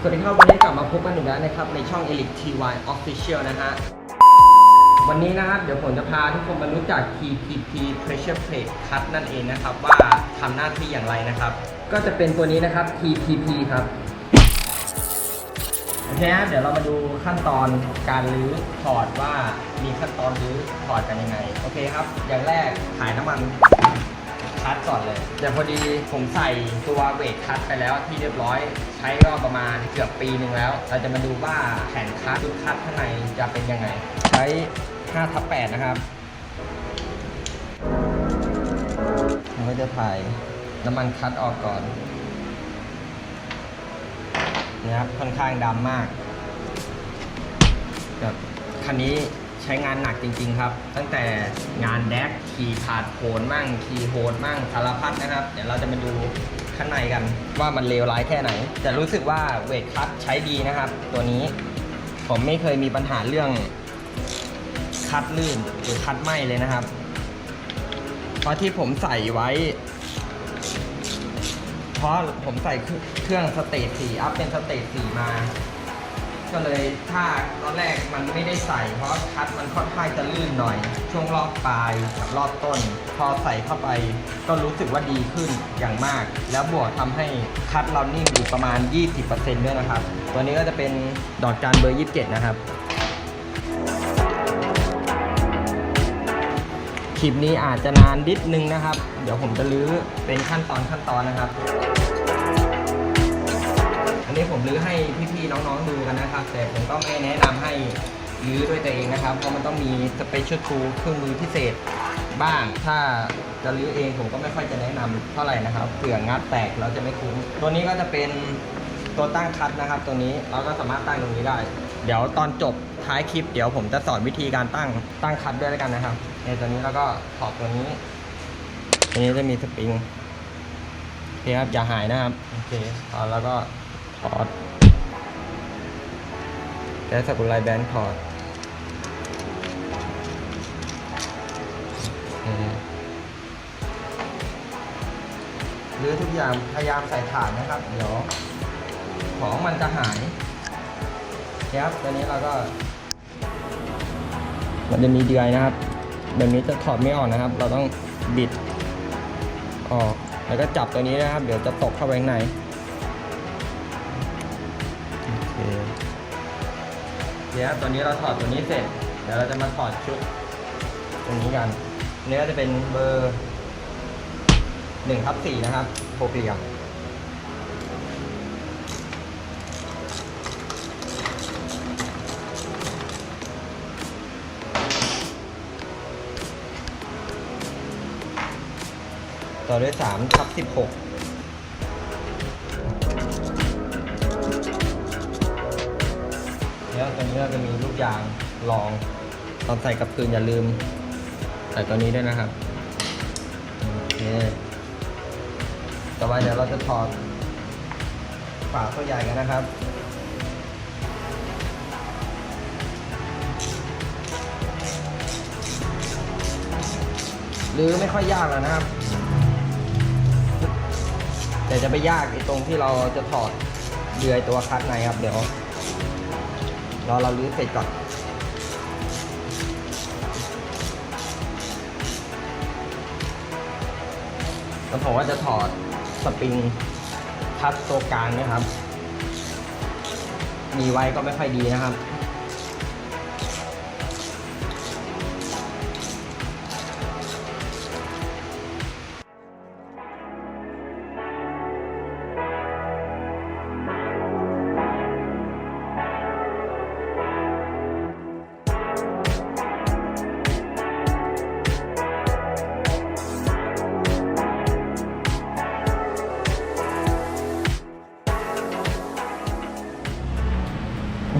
สวัสดีครับ วันนี้กลับมาพบกันอีกแล้วนะครับ ในช่อง Elite TY Official นะฮะ วันนี้นะครับเดี๋ยวผมจะพาทุกคนมารู้จัก TPP Pressure Plate Cut นั่นเองนะครับ ว่าทำหน้าที่อย่างไรนะครับ ก็จะเป็นตัวนี้นะครับ TPP ครับ โอเคฮะเดี๋ยวเรามาดูขั้นตอนการรื้อถอดว่ามีขั้นตอนรื้อถอดกันยังไง โอเคครับ อย่างแรกถ่ายน้ำมัน คัดก่อนเลยเดี๋ยวพอดีผมใส่ตัวเวทคัดไปแล้วที่เรียบร้อย ใช้ก็ประมาณเกือบปีหนึ่งแล้ว เราจะมาดูว่าแผ่นคัดชุดคัดข้างในจะเป็นยังไง ใช้5ทับ8นะครับผมก็จะถ่ายน้ำมันคัดออกก่อนนะครับค่อนข้างดำมากแบบคันนี้ ใช้งานหนักจริง ๆ ครับ ตั้งแต่งานแดกขี่ผาดโผนมั่งขี่โหดมั่งสารพัดนะครับ เดี๋ยวเราจะมาดูข้างในกันว่ามันเลวร้ายแค่ไหน แต่รู้สึกว่าเวทคัตใช้ดีนะครับ ตัวนี้ผมไม่เคยมีปัญหาเรื่องคัดลื่นหรือคัดไหมเลยนะครับ เพราะที่ผมใส่ไว้ เพราะผมใส่เครื่องสเตจสีอัพเป็นสเตจสีมา ก็เลยถ้าตอนแรกมันไม่ได้ใส่ เพราะคัดมันค่อนข้างจะลื่นหน่อย ช่วงรอบปลายกับรอบต้น พอใส่เข้าไปก็รู้สึกว่าดีขึ้นอย่างมาก แล้วบวกทำให้คัดเรานิ่มอีกประมาณ 20%ด้วยนะครับ ตัวนี้ก็จะเป็นดอกจานเบอร์ 27 นะครับคลิปนี้อาจจะนานนิดนึงนะครับ เดี๋ยวผมจะลื้อเป็นขั้นตอนขั้นตอนนะครับ อันนี้ผมลื้อให้พี่ๆน้องๆดูกันนะครับ แต่ผมก็ไม่แนะนำให้ลื้อด้วยตัวเองนะครับ เพราะมันต้องมีสเปเชียลทูเครื่องมือพิเศษบ้าง ถ้าจะลื้อเองผมก็ไม่ค่อยจะแนะนำเท่าไหร่นะครับเผื่องัดแตกเราจะไม่คุ้ม ตัวนี้ก็จะเป็นตัวตั้งคัดนะครับ ตัวนี้เราก็สามารถตั้งตรงนี้ได้ เดี๋ยวตอนจบท้ายคลิป เดี๋ยวผมจะสอนวิธีการตั้งตั้งคัดด้วยแล้วกันนะครับในตัวนี้แล้วก็ถอดตัวนี้ ตัวนี้จะมีสปริงโอเคครับอย่าหายนะครับโอเคแล้วก็ ถอดแก๊สสกุลไลแบนถอดโอเคหรือทุกอย่างพยายามใส่ถ่านนะครับ เดี๋ยว ของมันจะหายครับตัวนี้เราก็ มันจะมีเดือยนะครับ แบบนี้จะถอดไม่ออกนะครับ เราต้องบิดออกแล้วก็จับตัวนี้นะครับ เดี๋ยวจะตกเข้าไปข้างใน เดี๋ยวตัวนี้เราถอดตัวนี้เสร็จ เดี๋ยวเราจะมาถอดชุดตรงนี้กันเนื้อจะเป็นเบอร์หนึ่งทับสี่นะครับโปรเปียมต่อด้วย3ทับ16 ตัวนี้เราจะมีลูกยางรองตอนใส่กับปืนอย่าลืม ใส่ตัวนี้ด้วยนะครับโอเคต่อไปเดี๋ยวเราจะถอดฝาตัวใหญ่กันนะครับหรือไม่ค่อยยากแล้วนะครับ แต่จะไปยากไอ้ตรงที่เราจะถอดเดือยตัวคัดในครับ เดี๋ยว รอเราลื้อเสร็จก่อนแล้วผมว่าจะถอดสปริงทัดตัวกลางนะครับ มีไว้ก็ไม่ค่อยดีนะครับ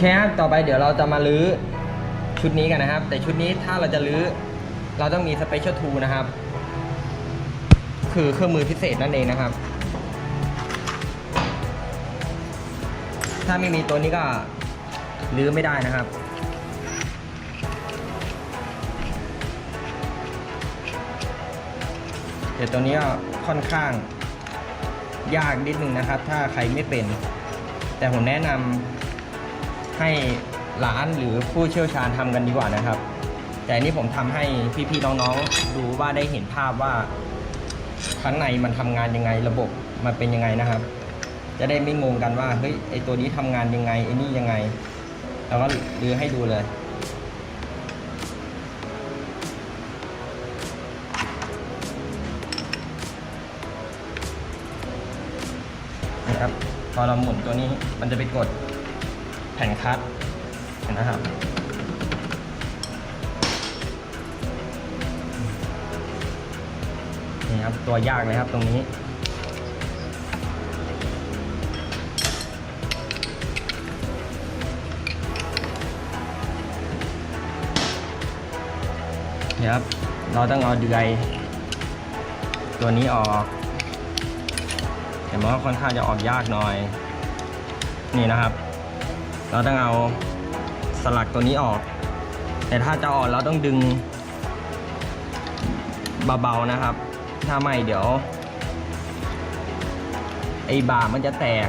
เคครับต่อไปเดี๋ยวเราจะมาลื้อชุดนี้กันนะครับ แต่ชุดนี้ถ้าเราจะลื้อเราต้องมีสเปเชียลทูนะครับ คือเครื่องมือพิเศษนั่นเองนะครับ ถ้าไม่มีตัวนี้ก็ลื้อไม่ได้นะครับเดี๋ยวตัวนี้ก็ค่อนข้างยากนิดนึงนะครับ ถ้าใครไม่เป็น แต่ผมแนะนำ ให้ร้านหรือผู้เชี่ยวชาญทำกันดีกว่านะครับ แต่นี่ผมทำให้พี่ๆน้องๆดูว่าได้เห็นภาพว่าข้างในมันทำงานยังไงระบบมันเป็นยังไงนะครับ จะได้ไม่งงกันว่าเฮ้ยไอตัวนี้ทำงานยังไงไอนี่ยังไง แล้วก็ลือให้ดูเลยนะครับพอเราหมุนตัวนี้มันจะไปกด แผ่นคัดเห็นนะครับนี่ครับ ตัวยากเลยครับตรงนี้นี่ครับ เราต้องเอาเดือย ตัวนี้ออกแต่มันก็ค่อนข้างจะออกยากหน่อย นี่นะครับ เราต้องเอาสลักตัวนี้ออก แต่ถ้าจะออกเราต้องดึงเบาๆนะครับ ถ้าไม่เดี๋ยว ไอ้บ่ามันจะแตก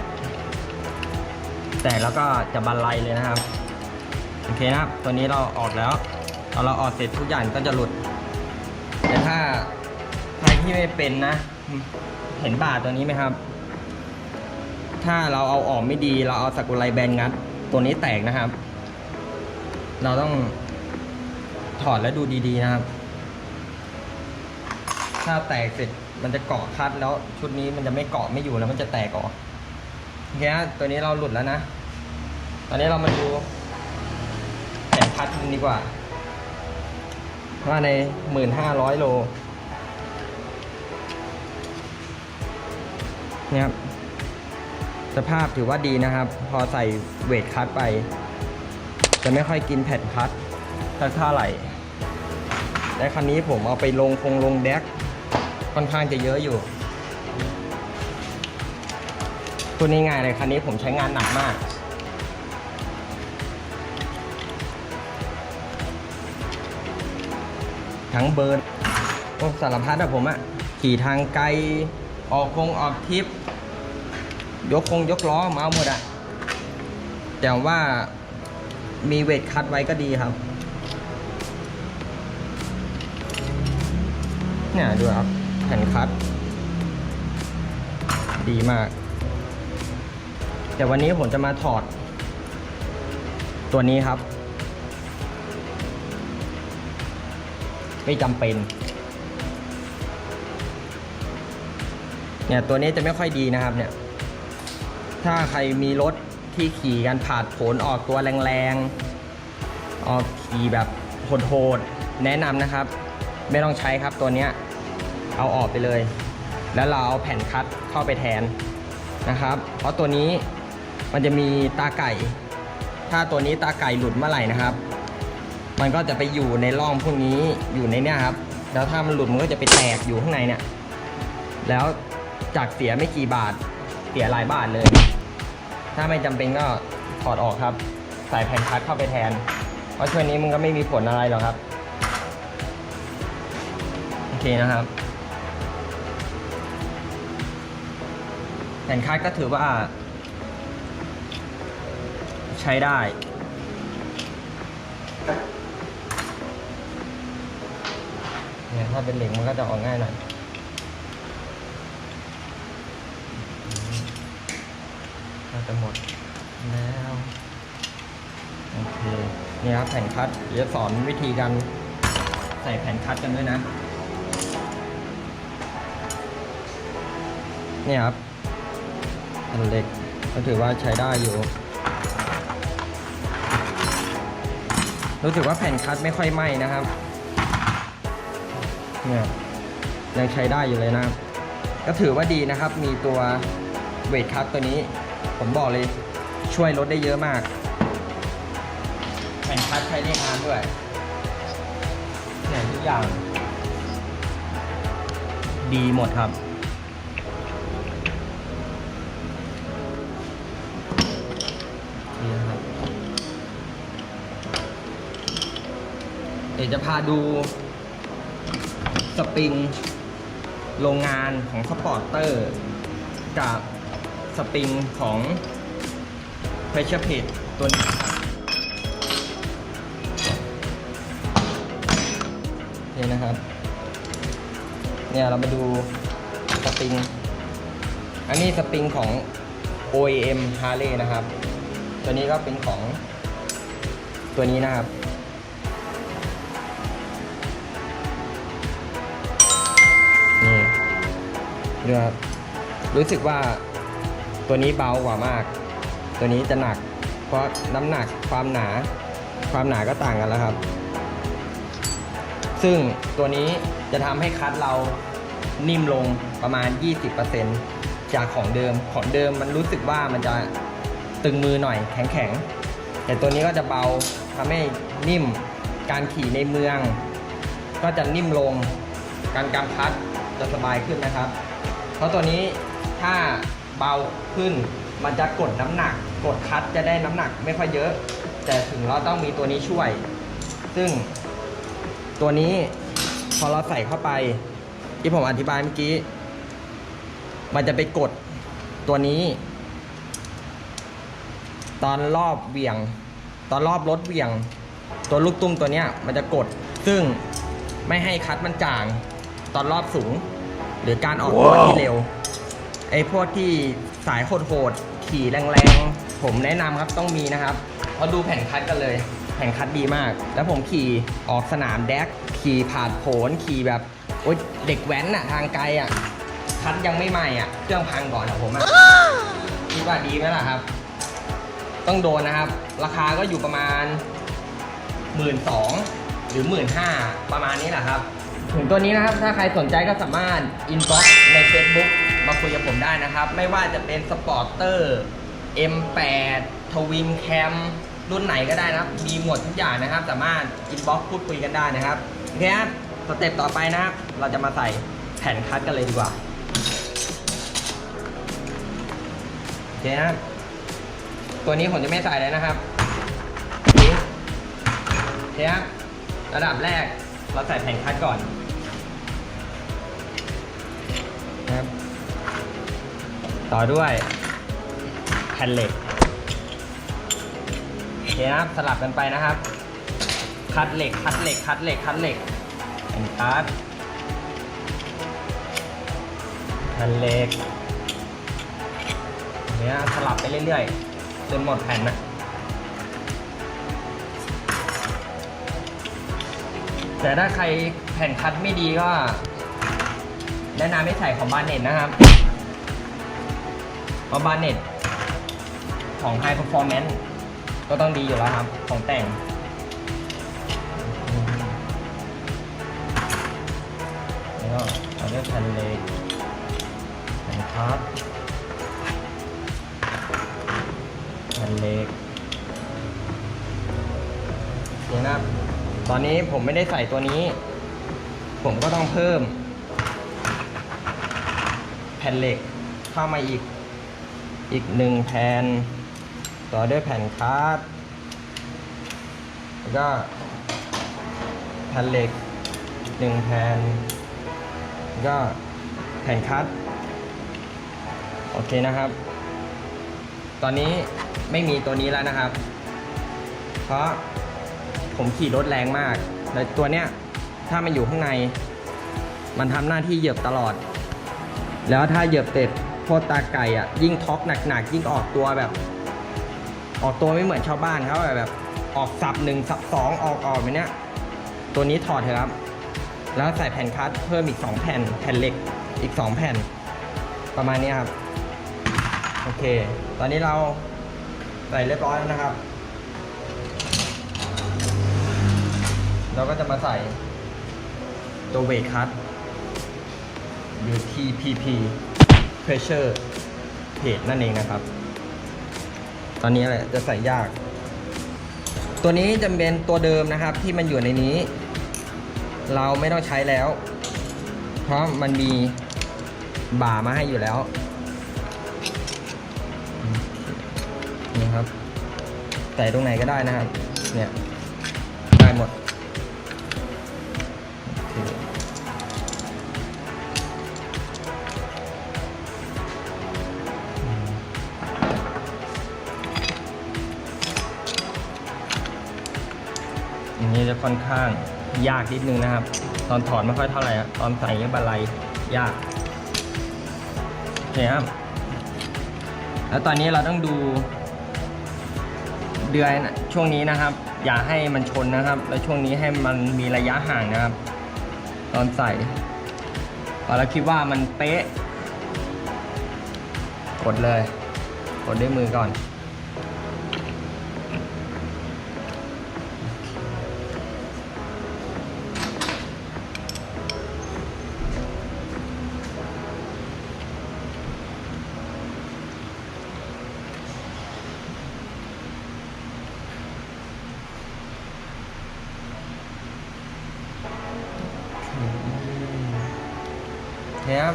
แตกแล้วก็จะบันไลเลยนะครับ โอเคนะครับ ตัวนี้เราออกแล้วพอเราออกเสร็จทุกอย่างก็จะหลุด แต่ถ้าใครที่ไม่เป็นนะ เห็นบ่าตัวนี้ไหมครับ ถ้าเราเอาออกไม่ดีเราเอาสกุลไลแบนงัด ตัวนี้แตกนะครับ เราต้องถอดแล้วดูดีๆนะครับ ถ้าแตกเสร็จมันจะเกาะคัดแล้วชุดนี้มันจะไม่เกาะไม่อยู่แล้วมันจะแตกออกโอเคฮะตัวนี้เราหลุดแล้วนะ ตอนนี้เรามาดูแผนคัดมันดีกว่า ว่าในหมื่นห้าร้อยโลเนี่ย สภาพถือว่าดีนะครับ พอใส่เวทคัตไป จะไม่ค่อยกินแผ่นคัตสักเท่าไหร่และคันนี้ผมเอาไปลงคงลงแดกค่อนข้างจะเยอะอยู่พูดง่ายๆเลยคันนี้ผมใช้งานหนักมาก ทั้งเบิร์นโอ้สารพัดอะผมอะขี่ทางไกลออกคงออกทริป ยกคงยกล้อมาเอาหมดอะแต่ว่ามีเวทคัดไว้ก็ดีครับ เนี่ยดูครับแผ่นคัด ดีมาก แต่วันนี้ผมจะมาถอด ตัวนี้ครับ ไม่จำเป็นเนี่ยตัวนี้จะไม่ค่อยดีนะครับเนี่ย ถ้าใครมีรถที่ขี่กันผ่าดผลออกตัวแรงๆ ออกขี่แบบโหดๆ แนะนำนะครับ ไม่ต้องใช้ครับตัวเนี้ยเอาออกไปเลย แล้วเราเอาแผ่นคัดเข้าไปแทนนะครับ เพราะตัวนี้มันจะมีตาไก่ ถ้าตัวนี้ตาไก่หลุดเมื่อไหร่นะครับ มันก็จะไปอยู่ในร่องพวกนี้อยู่ในเนี้ยครับ แล้วถ้ามันหลุดมันก็จะไปแตกอยู่ข้างในเนี่ย แล้วจากเสียไม่กี่บาทเสียหลายบาทเลย ถ้าไม่จำเป็นก็ถอดออกครับ ใส่แผ่นคัดเข้าไปแทน เพราะช่วงนี้มันก็ไม่มีผลอะไรหรอกครับ โอเคนะครับ แผ่นคัดก็ถือว่า ใช้ได้เนี่ยถ้าเป็นเหล็กมันก็จะออกง่ายหน่อยาจะหมดแล้วโอเคนี่ครับแผ่นคัดเดี๋ยวสอนวิธีการใส่แผ่นคัดกันด้วยนะเนี่ยครับอันเล็กก็ถือว่าใช้ได้อยู่ รู้สึกว่าแผ่นคัดไม่ค่อยไหม้นะครับเนี่ยยังใช้ได้อยู่เลยนะครับ ก็ถือว่าดีนะครับ มีตัวเวทคัตตัวนี้ ผมบอกเลยช่วยลดได้เยอะมากแผ่นคัตใช้ได้นานด้วยเนี่ยทุกอย่าง ดีหมดครับนี่นะครับเดี๋ยวจะพาดูสปริงโรงงานของสปอร์เตอร์กับ สปริงของ pressure plate ตัวนี้นี่นะครับ เนี่ยเรามาดูสปริง อันนี้สปริงของ OEM Harley นะครับ ตัวนี้ก็เป็นของตัวนี้นะครับนี่ดูครับรู้สึกว่า ตัวนี้เบากว่ามาก ตัวนี้จะหนัก เพราะน้ำหนักความหนา ความหนาก็ต่างกันแล้วครับ ซึ่งตัวนี้จะทำให้คัดเรานิ่มลงประมาณ 20%จากของเดิม ของเดิมมันรู้สึกว่ามันจะตึงมือหน่อยแข็งๆ แต่ตัวนี้ก็จะเบาทำให้นิ่ม การขี่ในเมือง ก็จะนิ่มลง การกำคัดจะสบายขึ้นนะครับ เพราะตัวนี้ถ้า เบาขึ้น มันจะกดน้ำหนัก กดคัดจะได้น้ำหนักไม่ค่อยเยอะ แต่ถึงเราต้องมีตัวนี้ช่วย ซึ่งตัวนี้พอเราใส่เข้าไปที่ผมอธิบายเมื่อกี้ มันจะไปกดตัวนี้ ตอนรอบเหวี่ยง ตอนรอบรถเหวี่ยง ตัวลูกตุ้มตัวเนี้ยมันจะกด ซึ่งไม่ให้คัดมันจาง ตอนรอบสูง หรือการออกตัวที่เร็ว ไอ้พวกที่สายโหดๆขี่แรงๆ ผมแนะนำครับต้องมีนะครับมาดูแผ่นคัดกันเลย แผ่นคัดดีมาก แล้วผมขี่ออกสนามแดกขี่ผ่านโผนขี่แบบโอ๊ยเด็กแว้นอะทางไกลอะคัดยังไม่ใหม่อะเครื่องพังก่อนอะผมอะคิดว่าดีไหมล่ะครับ ต้องโดนนะครับ ราคาก็อยู่ประมาณหมื่นสองหรือหมื่นห้าประมาณนี้แหละครับ ถึงตัวนี้นะครับ ถ้าใครสนใจก็สามารถอินบ็อกใน Facebook มาคุยกับผมได้นะครับ ไม่ว่าจะเป็นสปอร์เตอร์ M8 ทวินแคมรุ่นไหนก็ได้นะครับ มีหมดทุกอย่างนะครับ สามารถอินบ็อกพูดคุยกันได้นะครับโอเคครับสเต็ปต่อไปนะครับ เราจะมาใส่แผ่นคัดกันเลยดีกว่าโอเคนะครับตัวนี้ผมจะไม่ใส่เลยนะครับโอเคครับระดับแรกเราใส่แผ่นคัดก่อน ต่อด้วยแผ่นเหล็กโอเคนะครับสลับกันไปนะครับ คัดเหล็ก คัดเหล็ก คัดเหล็ก คัดเหล็กแผ่นคัดแผ่นเหล็กเนี่ยสลับไปเรื่อยๆจนหมดแผ่นนะแต่ถ้าใครแผ่นคัดไม่ดีก็ แนะนำให้ใส่ของบานเน็ตนะครับ เพราะบาเน็ตของ High Performance ก็ต้องดีอยู่แล้วครับ ของแต่ง แล้วก็เอาด้วยแผ่นเหล็กแผ่นคัดแผ่นเหล็กเดี๋ยนะตอนนี้ผมไม่ได้ใส่ตัวนี้ ผมก็ต้องเพิ่ม แผ่นเหล็กเข้ามาอีก อีกหนึ่งแผ่นต่อด้วยแผ่นคาร์ดแล้วก็แผ่นเหล็กหนึ่งแผ่นแล้วก็แผ่นคัดโอเคนะครับ ตอนนี้ไม่มีตัวนี้แล้วนะครับ เพราะผมขี่รถแรงมากแต่ตัวเนี้ยถ้ามันอยู่ข้างใน มันทำหน้าที่เหยียบตลอด แล้วถ้าเหยียบเต็ด คตรตาไก่อะยิ่งท็อปหนักๆยิ่งออกตัวแบบ ออกตัวไม่เหมือนชาวบ้านเขาแบบ ออกสับหนึ่งสับสองออกออกแบบเนี้ยตัวนี้ถอดเถอะครับ แล้วใส่แผ่นคัสเพิ่มอีก 2 แผ่น แผ่นเหล็กอีก 2 แผ่น ประมาณนี้ครับ โอเค ตอนนี้เราใส่เรียบร้อยแล้วนะครับ เราก็จะมาใส่ตัวเวคัตหรือ TPP pressure p a g นั่นเองนะครับ ตอนนี้แหละจะใส่ยาก ตัวนี้จะเป็นตัวเดิมนะครับที่มันอยู่ในนี้ เราไม่ต้องใช้แล้ว เพราะมันมีบ่ามาให้อยู่แล้วนี่ครับ ใส่ตรงไหนก็ได้นะครับ เนี่ย ค่อนข้างยากนิดนึงนะครับ ตอนถอดไม่ค่อยเท่าไหร่อะตอนใส่เนี่ยบันไลยากโอเคครับแล้วตอนนี้เราต้องดูเดือนช่วงนี้นะครับ อย่าให้มันชนนะครับ แล้วช่วงนี้ให้มันมีระยะห่างนะครับ ตอนใส่พอเราคิดว่ามันเป๊ะกดเลย กดด้วยมือก่อน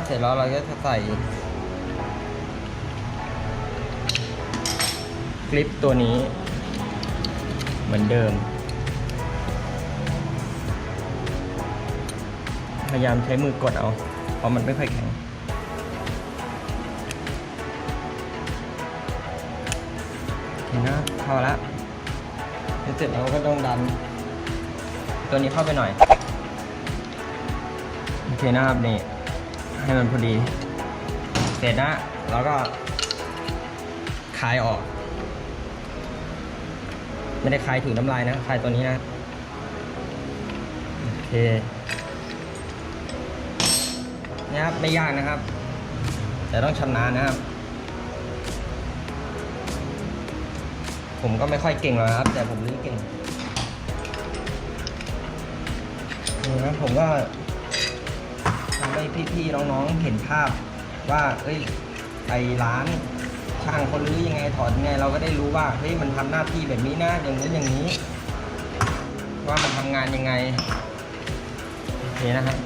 เสร็จแล้วเราก็จะใส่คลิปตัวนี้ เหมือนเดิม พยายามใช้มือกดเอา เพราะมันไม่ค่อยแข็งเห็นนะเข้าแล้วเสร็จเราก็ต้องดัน ตัวนี้เข้าไปหน่อย โอเคนะครับนี่ ให้มันพอดี เสร็จนะแล้วก็คลายออก ไม่ได้คลายถุงน้ำลายนะคลายตัวนี้นะโอเคนี่ครับไม่ยากนะครับ แต่ต้องชำนาญนะครับ ผมก็ไม่ค่อยเก่งหรอกครับ แต่ผมรู้เก่งนะผมก็ พี่ๆน้องๆเห็นภาพว่าเอ้ยไปร้านช่างเขาลื้อยังไงถอดยังไง เราก็ได้รู้ว่าเฮ้ยมันทำหน้าที่แบบนี้นะอย่างนู้อย่างนี้ ว่ามันทำงานยังไงโอเคนะครับ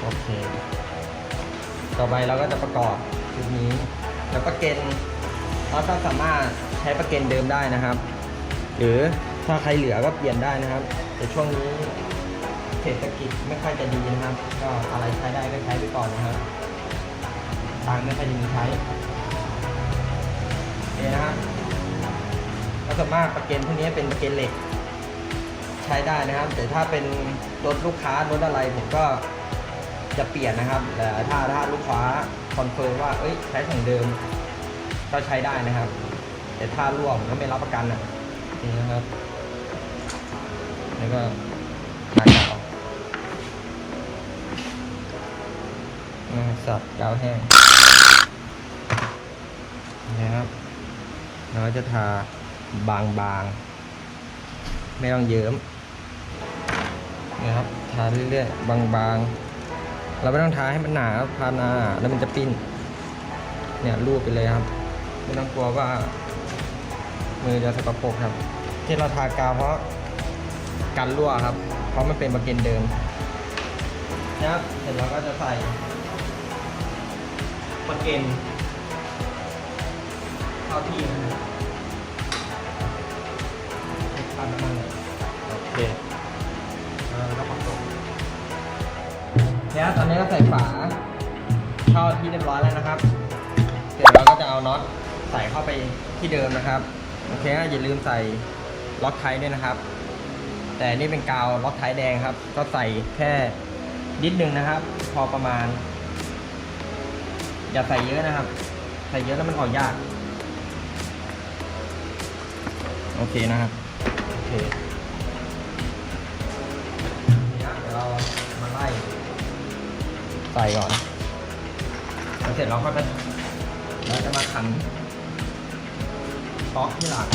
โอเค ต่อไปเราก็จะประกอบชุดนี้แล้วประเกนเราก็สามารถใช้ประเกนเดิมได้นะครับ หรือถ้าใครเหลือก็เปลี่ยนได้นะครับ แต่ช่วงนี้ ศรษฐกิจไม่ค่อยจะดีนะครับ ก็อะไรใช้ได้ก็ใช้ไปก่อนนะครับตังค์ไม่ค่อยจะมีใช้นี่นะครับก็ส่วนมากประเกันพวกนี้เป็นประเกันเหล็ก ใช้ได้นะครับ แต่ถ้าเป็นรถลูกค้ารถอะไรผมก็จะเปลี่ยนนะครับแต่ถ้าถ้าลูกค้าคอนเฟิร์มว่าเอ้ยใช้ของเดิม ก็ใช้ได้นะครับ แต่ถ้าร่วงก็ไม่รับประกันนะนี่นะครับแล้วก็ สับกาวแห้งนะครับเราก็จะทาบางๆ ไม่ต้องเยิ้มนะครับ ทาเรื่อยๆ บางๆ เราไม่ต้องทาให้มันหนาครับทานาแล้วมันจะปิ้น เนี่ยรูปไปเลยครับ ไม่ต้องกลัวว่า มือจะสกปรกครับ ที่เราทากาวเพราะกันรั่วครับ เพราะมันเป็นประเก็นเดิมนะครับ เสร็จแล้วก็จะใส่ ประเก็นเข้าที่นะครับทานน้ำมันเลยโอเคแล้วก็ประกบเนี่ยตอนนี้ก็ใส่ฝาเข้าที่เรียบร้อยแล้วนะครับ เสร็จแล้วก็จะเอาน็อตใส่เข้าไปที่เดิมนะครับโอเคนะอย่าลืมใส่ล็อกไทด้วยนะครับ แต่นี่เป็นกาวล็อกไทยแดงครับ ก็ใส่แค่นิดนึงนะครับ พอประมาณ อย่าใส่เยอะนะครับ ใส่เยอะแล้วมันออกยาก โอเคนะครับ โอเคเดี๋ยวเรามาไล่ใส่ก่อนเสร็จเราก็จะเราจะมาขันซอกที่หลัง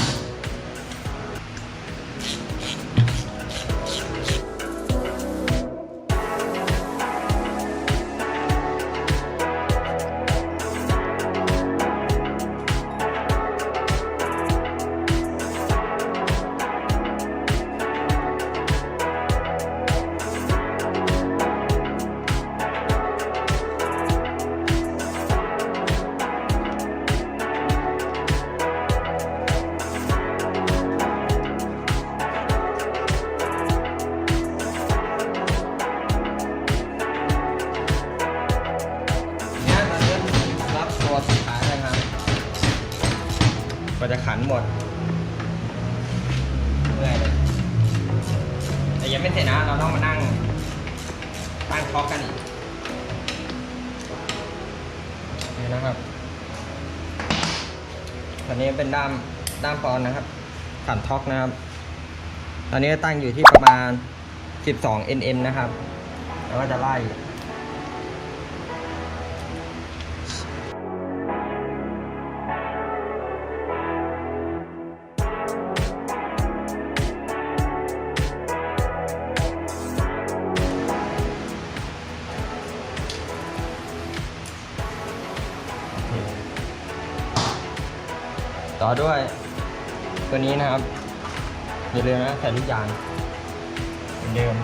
เป็นด้ามด้ามปอนนะครับขันท็อกนะครับ ตอนนี้ตั้งอยู่ที่ประมาณ 12 nm นะครับ แล้วก็จะไล่ ต่อด้วย ตัวนี้นะครับอย่าลืมนะใส่ลูกยางเหมือนเดิม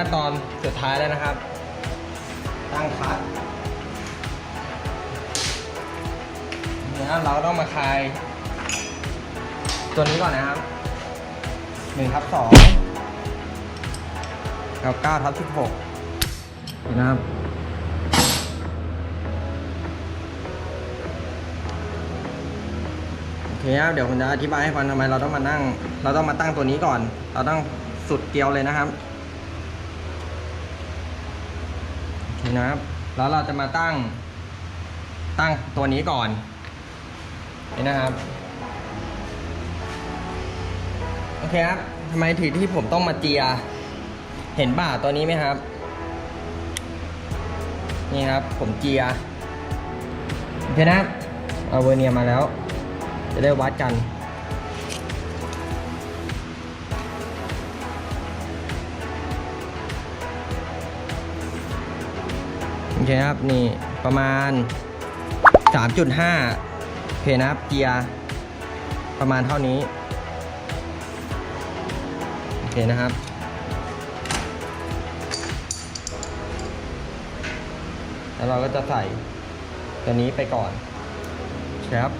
ขั้นตอนสุดท้ายแล้วนะครับ ตั้งคัดเนี่ยเราต้องมาคลาย ตัวนี้ก่อนนะครับหนึ่งทับสองกับเก้าทับสิบหกนะครับโอเคครับเดี๋ยวผมจะอธิบายให้ฟังทำไมเราต้องมานั่ง เราต้องมาตั้งตัวนี้ก่อน เราต้องสุดเกลียวเลยนะครับ โอเคนะครับ แล้วเราจะมาตั้ง ตั้งตัวนี้ก่อน นี่นะครับ โอเคครับทำไมถือที่ผมต้องมาเจีย เห็นบ่าตัวนี้ไหมครับ นี่ครับ ผมเจีย โอเคนะครับเอาเวอร์เนียมาแล้ว จะได้วัดกัน โอเคครับนี่ประมาณ 3.5โอเคนะครับเกียร์ประมาณเท่านี้ โอเคนะครับแล้วเราก็จะใส่ตัวนี้ไปก่อนครับ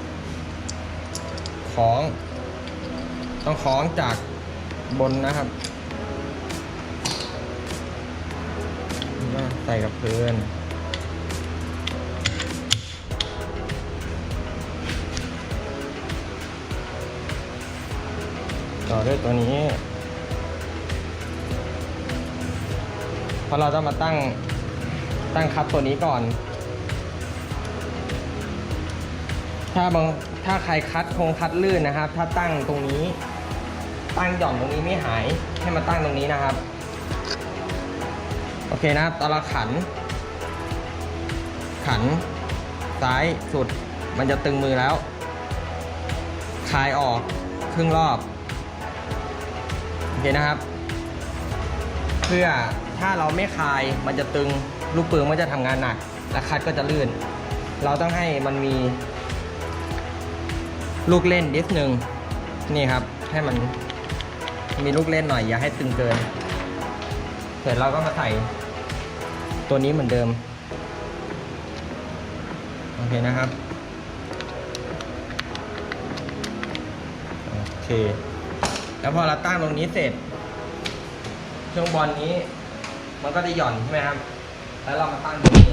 คล้อง ต้องคล้องจากบนนะครับ ใส่กับพื้น ต่อด้วยตัวนี้เพราะเราต้องมาตั้งตั้งคัดตัวนี้ก่อน ถ้าบางถ้าใครคัดคงคัดลื่นนะครับ ถ้าตั้งตรงนี้ ตั้งหย่อนตรงนี้ไม่หายให้มาตั้งตรงนี้นะครับ โอเคนะครับตอนเราขัน ขันซ้ายสุดมันจะตึงมือแล้วคลายออกครึ่งรอบ เคนะครับ เพื่อถ้าเราไม่คลายมันจะตึงลูกปืนมันจะทำงานหนัก และคัดก็จะลื่น เราต้องให้มันมี ลูกเล่นนิดนึงนี่ครับ ให้มันมีลูกเล่นหน่อยอย่าให้ตึงเกิน เสร็จเราก็มาใส่ตัวนี้เหมือนเดิม โอเคนะครับ โอเค แล้วพอเราตั้งตรงนี้เสร็จ ช่วงบอลนี้ มันก็จะหย่อนใช่ไหมครับ แล้วเรามาตั้งตรงนี้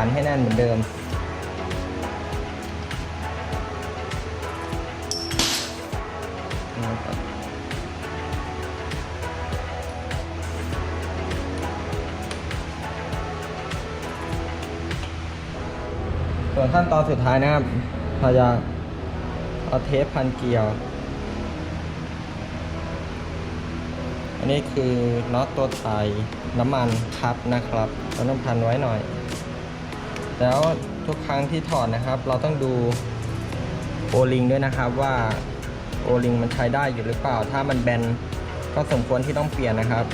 ันให้แน่นเหมือนเดิม ส่วนขั้นตอนสุดท้ายนะครับเราจะเอาเทปพันเกลียว อันนี้คือน็อตตัวไทยน้ำมันครับนะครับเราต้องพันไว้หน่อย แล้วทุกครั้งที่ถอดนะครับ เราต้องดูโอลิงด้วยนะครับว่าโอลิงมันใช้ได้อยู่หรือเปล่า ถ้ามันแบนก็สมควรที่ต้องเปลี่ยนนะครับ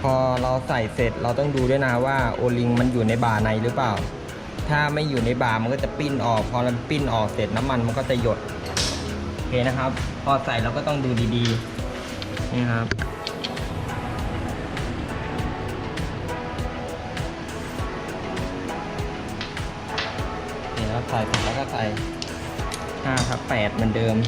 พอเราใส่เสร็จเราต้องดูด้วยนะว่าโอลิงมันอยู่ในบ่าในหรือเปล่า ถ้าไม่อยู่ในบ่ามันก็จะปิ้นออก พอมันปิ้นออกเสร็จน้ำมันมันก็จะหยดโอเคนะครับ พอใส่เราก็ต้องดูดีๆนี่ครับ ส่เสร็จแล้วก็ใส่5ทับ8เหมือนเดิม โ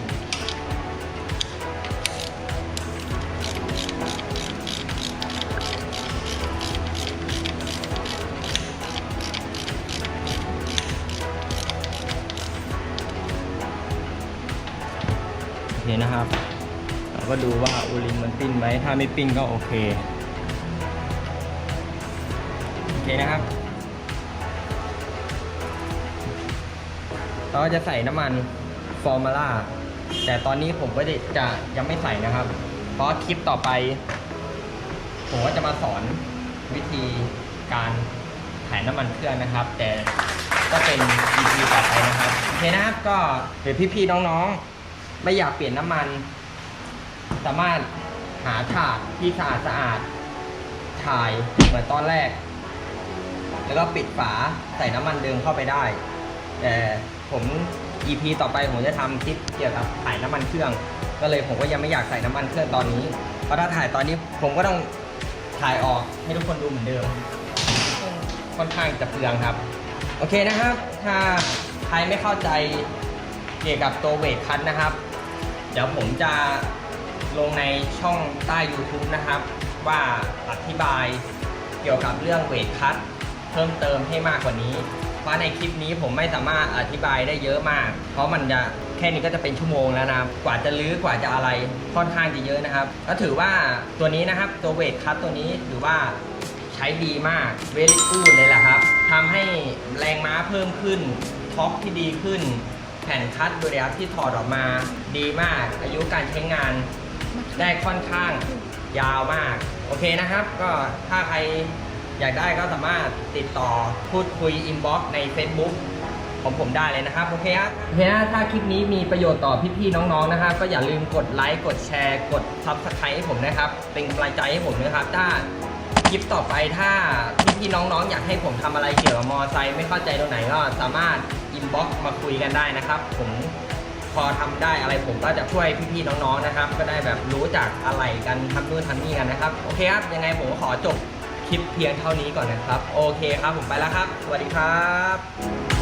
อเคนะครับ เราก็ดูว่าอูลิงมันปิ้นไหม ถ้าไม่ปิ้นก็โอเค โอเคนะครับ จะใส่น้ำมันฟอร์มาล่าแต่ตอนนี้ผมก็จะยังไม่ใส่นะครับ เพราะคลิปต่อไป ผมก็จะมาสอนวิธีการถ่ายน้ำมันเครื่องนะครับ แต่ก็เป็น EP ต่อไปนะครับโอเคนะครับก็เดี๋ยวพี่ๆน้องๆ ไม่อยากเปลี่ยนน้ำมัน สามารถหาถาดที่สะอาดสะอาดๆถ่ายเหมือนตอนแรก แล้วก็ปิดฝาใส่น้ำมันเดิมเข้าไปได้ แต่ ผม EP ต่อไปผมจะทำคลิปเกี่ยวกับถ่ายน้ำมันเครื่อง ก็เลยผมก็ยังไม่อยากใส่น้ำมันเครื่องตอนนี้ เพราะถ้าถ่ายตอนนี้ผมก็ต้องถ่ายออกให้ทุกคนดูเหมือนเดิม ค่อนข้างจะเปลืองครับ โอเคนะครับ ถ้าใครไม่เข้าใจเกี่ยวกับตัวเวทคัทนะครับ เดี๋ยวผมจะลงในช่องใต้ YouTube นะครับ ว่าอธิบายเกี่ยวกับเรื่องเวทคัทเพิ่มเติมให้มากกว่านี้ เพราในคลิปนี้ผมไม่สามารถอธิบายได้เยอะมาก เพราะมันจะแค่นี้ก็จะเป็นชั่วโมงแล้วนะครับกว่าจะลื้อกว่าจะอะไรค่อนข้างจะเยอะนะครับก็ถือว่าตัวนี้นะครับตัวเวทคัทตัวนี้ถือว่าใช้ดีมากเวลิกูดเลยแหละครับทำให้แรงม้าเพิ่มขึ้นท็อปที่ดีขึ้น แผ่นคัดดูแล้วที่ถอดออกมาดีมาก อายุการใช้งานได้ค่อนข้างยาวมาก โอเคนะครับ ก็ถ้าใคร อยากได้ก็สามารถติดต่อพูดคุยอินบ็อกซ์ใน Facebook ของผมได้เลยนะครับ โอเคครับโอเคนะถ้าคลิปนี้มีประโยชน์ต่อพี่ๆน้องๆนะครับ ก็อย่าลืมกดไลค์กดแชร์กด Subscribe ให้ผมนะครับ เป็นกำลังใจให้ผมนะครับ ถ้าคลิปต่อไปถ้าพี่ๆน้องๆ อยากให้ผมทำอะไรเกี่ยวกับมอไซค์ไม่เข้าใจตรงไหนก็สามารถอินบ็อกซ์มาคุยกันได้นะครับ ผมพอทำได้อะไรผมก็จะช่วยพี่ๆน้องๆนะครับ ก็ได้แบบรู้จักอะไรกันทำนู่นทำนี่กันนะครับ โอเคครับยังไงผมขอจบ คลิปเพียงเท่านี้ก่อนนะครับ โอเคครับผมไปแล้วครับ สวัสดีครับ